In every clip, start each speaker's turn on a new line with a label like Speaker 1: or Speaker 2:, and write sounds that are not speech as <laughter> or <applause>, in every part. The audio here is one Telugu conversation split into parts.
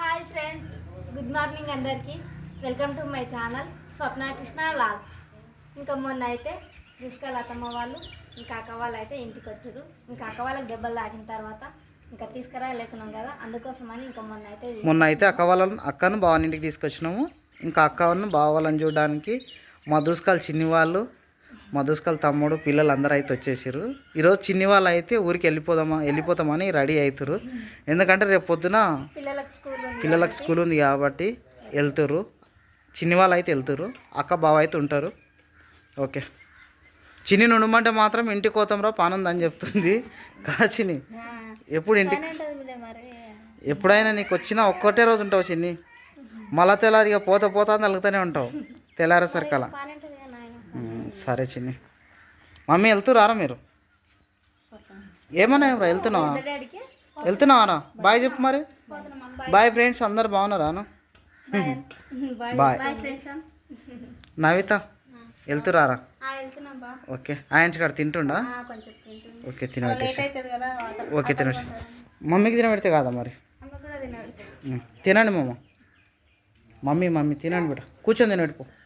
Speaker 1: హాయ్ ఫ్రెండ్స్ గుడ్ మార్నింగ్ అందరికీ. Welcome to my channel Swapna Krishna vlogs. ఇంకా మొన్న అయితే తీసుకెళ్ళి అత్తమ్మ వాళ్ళు ఇంకా అక్క వాళ్ళు అయితే ఇంటికి వచ్చారు. ఇంకా అక్క వాళ్ళకి దెబ్బలు తాకిన తర్వాత ఇంకా తీసుకురాలేకున్నాం కదా అందుకోసమని ఇంకా మొన్న అయితే
Speaker 2: మొన్న అయితే అక్క వాళ్ళని అక్కను బావని ఇంటికి తీసుకొచ్చినాము. ఇంకా అక్క వాళ్ళని చూడడానికి మా దూసుకాలు చిన్ని వాళ్ళు మధుస్కాల్ తమ్ముడు పిల్లలు అందరూ అయితే వచ్చేసారు ఈరోజు చిన్ని వాళ్ళు అయితే ఊరికి వెళ్ళిపోదామా వెళ్ళిపోతామని రెడీ అవుతారు ఎందుకంటే రేపు పొద్దున
Speaker 1: పిల్లలకు స్కూల్ ఉంది
Speaker 2: కాబట్టి. వెళ్తారు చిన్ని వాళ్ళు అయితే వెళ్తారు అక్క బావ అయితే ఉంటారు. ఓకే. చిన్ని నుండమంటే మాత్రం ఇంటికి పోతాంరా పానుందని చెప్తుంది. కదా చిన్ని? ఎప్పుడు ఇంటికి ఎప్పుడైనా నీకు వచ్చినా ఒక్కటే రోజు ఉంటావు చిన్ని. మళ్ళా తెల్లారిగా పోతా పోతా అని తలుగుతూనే ఉంటావు. తెల్లారేసరికి అలా
Speaker 1: పని ఉంటుంది కదా నాయన
Speaker 2: ఉమ్, సరే చిన్ని. మమ్మీ వెళ్తురారా మీరు? ఏమన్నా ఏమరా వెళ్తున్నావా? వెళ్తున్నావారా బాయ్ చెప్పు మరి. బాయ్ ఫ్రెండ్స్ అందరు బాగున్నారాను బాయ్. నవిత వెళ్తురారా ఓకే. ఆయన కాడ తింటుండా? ఓకే తినబెట్టేసి. ఓకే తినబెట్టి మమ్మీకి తినబెడితే కాదా మరి?
Speaker 1: తినడు
Speaker 2: ఉమ్, తినండి మామ. మమ్మీ మమ్మీ తినండి బిడ్డ. కూర్చొని తినబెట్టుకో.
Speaker 1: కూర్చొని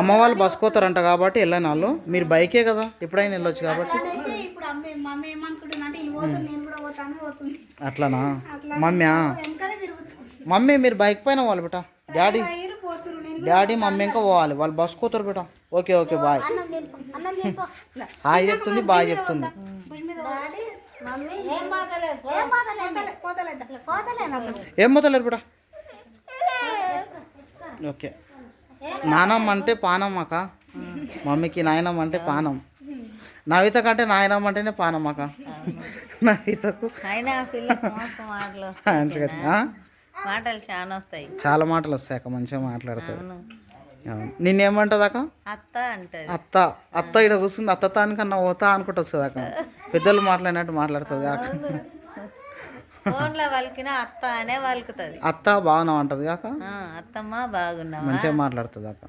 Speaker 2: అమ్మ వాళ్ళు బస్ కోతారంట కాబట్టి వెళ్ళని వాళ్ళు. మీరు బైకే కదా ఎప్పుడైనా వెళ్ళొచ్చు కాబట్టి. అట్లానా? మమ్మీ మమ్మీ మీరు బైక్ పైన పోవాలి బిడ్డ. డాడీ
Speaker 1: పోతురు
Speaker 2: డాడీ మమ్మీ ఇంకా పోవాలి. వాళ్ళు బస్ కోతారు బిడ్డ. Okay okay bye. హాయ్ చెప్తుంది బాయ్ చెప్తుంది.
Speaker 1: డాడీ మమ్మీ ఏం
Speaker 2: పోతలేరు బిడ్డ? ఓకే. నానమ్మ అంటే పానం అక్క. మమ్మీకి నాయనమ్మ అంటే పానం. నవిత కంటే నాయనమ్మ అంటేనే పానం అక్క. నవితకు
Speaker 3: మాటలు <laughs> చాలా వస్తాయి.
Speaker 2: చాలా మాటలు వస్తాయి అక్క మంచిగా మాట్లాడుతుంది అవును. నిన్నేమంటుంది అక్క?
Speaker 3: అత్త
Speaker 2: అత్త. అత్త ఇక్కడ కూర్చుంది అత్త తానికన్నా ఓతా అనుకుంటూ వస్తుంది అక్క. పెద్దలు మాట్లాడినట్టు మాట్లాడుతుంది అక్క.
Speaker 3: ఫోన్లో వలికిన అత్త అనే వలుకుతుంది.
Speaker 2: అత్త బాగున్నావు అంటది కాక.
Speaker 3: అత్తమ్మ బాగున్నావా?
Speaker 2: మంచిగా మాట్లాడుతుంది అక్క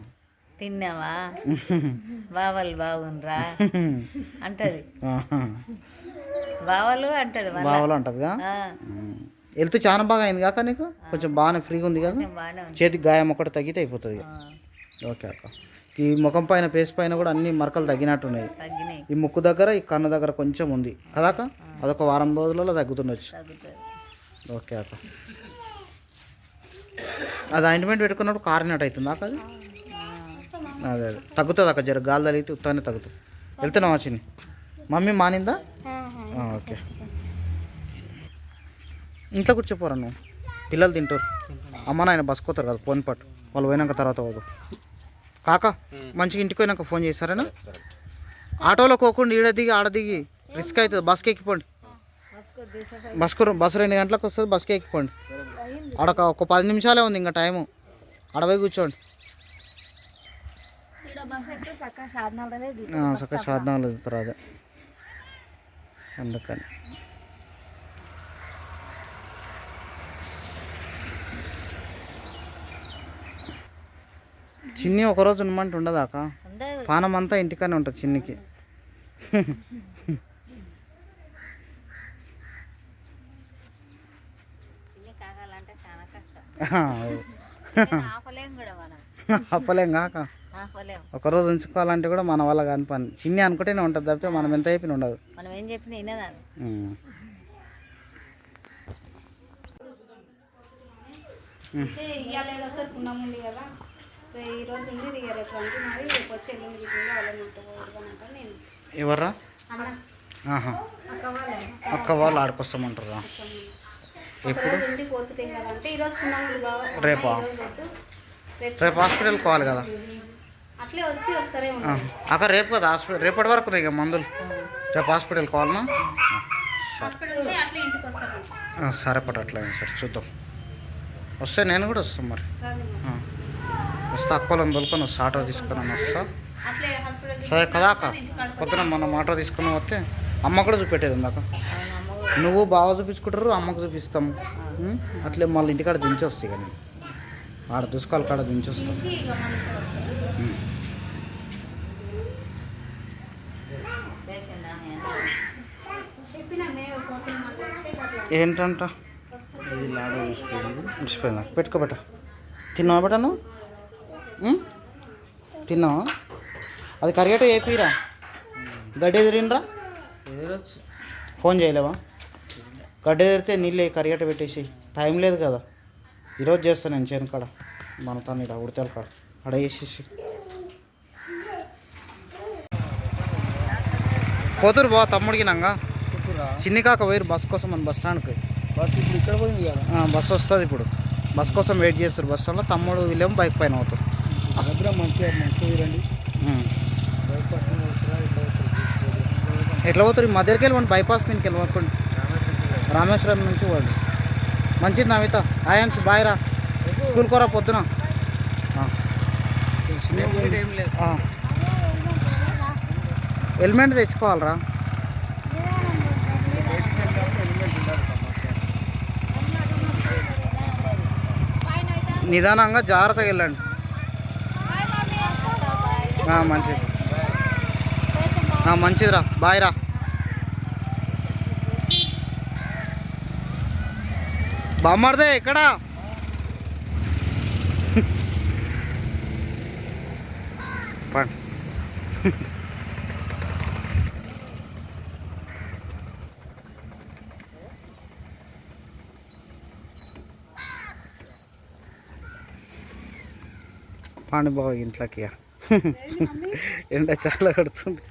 Speaker 3: తిన్నావా? <laughs> బావలు బాగుండ్రా? <laughs> అంటది. బావలు అంటది
Speaker 2: బావలు అంటదిగా
Speaker 3: ఆ,
Speaker 2: వెళ్తూ చాలా బాగా అయింది కాక నీకు? కొంచెం బాగానే ఫ్రీగా ఉంది కదా? చేతికి గాయం ఒకటి తగ్గితే అయిపోతుంది ఓకే అక్క. ఈ ముఖం పైన ఫేస్ పైన కూడా అన్ని మరకలు తగ్గినట్టున్నాయి. ఈ ముక్కు దగ్గర ఈ కన్ను దగ్గర కొంచెం ఉంది. కదాక అదొక వారం రోజులలో తగ్గుతుండొచ్చు. ఓకే అక్క. అది ఆయింట్మెంట్ పెట్టుకున్నప్పుడు కారినట్టు అవుతుంది అక్క అది? అదే అదే. తగ్గుతుంది అక్క జర? గాలి తగిలితే ఉత్తానే తగ్గుతుంది. వెళ్తున్నావా చిన్ని? మమ్మీ మానిందా? ఓకే. ఇంట్లో కూర్చోపోరా నువ్వు? పిల్లలు తింటారు. అమ్మ నాయన బస్ కోతారు కదా ఫోన్ పట్టు. వాళ్ళు పోయినాక తర్వాత పోదు. కాక మంచిగా ఇంటికి పోయినాక ఫోన్ చేస్తారేనా? ఆటోలో పోకుండా ఈడ దిగి ఆడ దిగి రిస్క్ అవుతుంది. బస్కి ఎక్కిపోండి. బస్కు బస్సు రెండు గంటలకు వస్తుంది? బస్కి ఎక్కిపోండి. ఆడ ఒక- ఒక పది నిమిషాలే ఉంది ఇంకా టైము. ఆడపోయి కూర్చోండి.
Speaker 1: చక్కగా సాధనాలు
Speaker 2: అదే. అందుకని. చిన్ని ఒకరోజు ఉండమంటే ఉండదు అక్క.
Speaker 3: ఉండదు
Speaker 2: పానం అంతా ఇంటికానే ఉంటుంది చిన్నికి <laughs>
Speaker 3: చిన్ని కాగాలంటే చాలా కష్టం
Speaker 2: ఆ,
Speaker 3: నేను <laughs> ఆపలేం
Speaker 2: కాక? ఒకరోజు ఉంచుకోవాలంటే కూడా మన వల్ల కాని పని. చిన్ని అనుకుంటేనే ఉంటుంది తప్పితే మనం ఎంత అయిపోయిన ఉండదు.
Speaker 3: మనం ఏం చెప్పినా
Speaker 2: ఎవర్రా?
Speaker 1: అక్క వాళ్ళు.
Speaker 2: ఆడుకొస్తామంటారా ఎప్పుడు? రేపా.
Speaker 1: రేపు
Speaker 2: హాస్పిటల్కి పోవాలి కదా?
Speaker 1: అట్లే వచ్చి వస్తారేమో.
Speaker 2: ఆ, అక్క రేపు కదా హాస్పిటల్ రేపటి వరకు ఇక మందులు? రేపు హాస్పిటల్కి పోవాలనా? సరే పట్టు అట్లా సరే చూద్దాం. వస్తే నేను కూడా వస్తాను మరి. వస్తా అక్క వాళ్ళని దొరుకుని వస్తా ఆటో తీసుకొని వస్తా. సరే కదా అక్క? పొద్దున మనం ఆటో తీసుకుని వస్తే అమ్మ కూడా చూపెట్టేది అక్క? నువ్వు బాగా చూపించుకుంటారు అమ్మకు చూపిస్తాం? అట్లే మళ్ళీ ఇంటికాడ దించి వస్తాయి కానీ. ఆడ దుష్కాల కాడ దించి వస్తాం. ఏంటంట?
Speaker 1: వస్తారు
Speaker 4: ఇది లాడ ఊసిపోయింది
Speaker 2: మర్చిపోయిందా పెట్టుకోబెట్ట. తిన్నావా బెట నువ్వు? తిన్నావా? అది కరిగేట ఏపీరా గడ్డి ఎదిరినరా
Speaker 4: ఎదురొచ్చు
Speaker 2: ఫోన్ చేయలేవా? గడ్డి ఎదిరితే నీళ్ళు కరిగేట పెట్టేసి టైం లేదు కదా. ఈరోజు చేస్తాను నేను చేను కాడ. మన తను ఇక్కడ ఉడతల కాడ. అడ వేసేసి పోతురు బా తమ్ముడికి నంగా. చిన్ని కాక వేరు బస్ కోసం మన బస్ స్టాండ్కి.
Speaker 4: బస్ ఇప్పుడు ఇక్కడ పోయింది కదా
Speaker 2: బస్ వస్తుంది ఇప్పుడు. బస్ కోసం వెయిట్ చేస్తారు బస్ స్టాండ్లో. తమ్ముడు వీళ్ళేమో బైక్ పైన అవుతారు
Speaker 4: భద్ర మంచిగా మంచిగా రండి?
Speaker 2: ఎట్లా పోతారు? ఈ మధ్యకి వెళ్ళి బైపాస్ మీదకి వెళ్ళి రామేశ్వరం నుంచి వాళ్ళు మంచిది నవిత ఆయన్స్ బాయ్ రా. స్కూల్ కోరా పొద్దున. హెల్మెట్ తెచ్చుకోవాలరా. నిదానంగా జాగ్రత్తగా వెళ్ళండి. మంచిది. మంచిదిరా. బాయ్ రా. బామ్మర్దే ఎక్కడ? పండి పాండి బాబు ఇంట్లోకి ఎండ చాలా కడుతుంది.